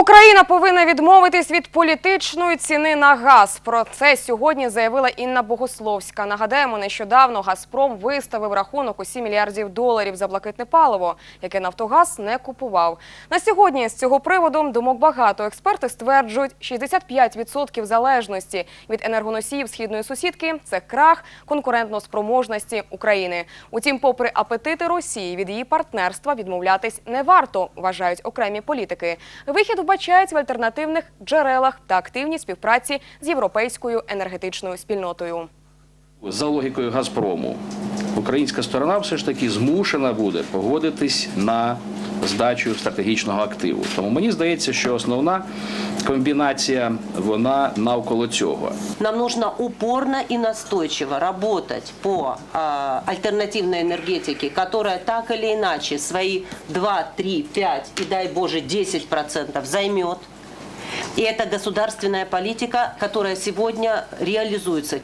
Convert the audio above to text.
Україна повинна відмовитись від політичної ціни на газ. Про це сьогодні заявила Інна Богословська. Нагадаємо, нещодавно Газпром виставив рахунок у 7 мільярдів доларів за блакитне паливо, яке Нафтогаз не купував. На сьогодні з цього приводу думок багато. Експерти стверджують, 65% залежності від енергоносіїв східної сусідки це крах конкурентноспроможності України. Утім, попри апетити Росії від її партнерства відмовлятись не варто, вважають окремі політики. Вихід вбачають в альтернативних джерелах та активній співпраці з європейською енергетичною спільнотою. За логікою Газпрому, українська сторона все ж таки змушена буде погодитись на здачу стратегічного активу. Тому мені здається, що основна комбінація вона навколо цього. Нам нужно упорно и настойчиво работать по э, альтернативной энергетике, которая так или иначе свои 2, 3, 5 и дай Боже 10% займет. И это государственная политика, которая сегодня реализуется.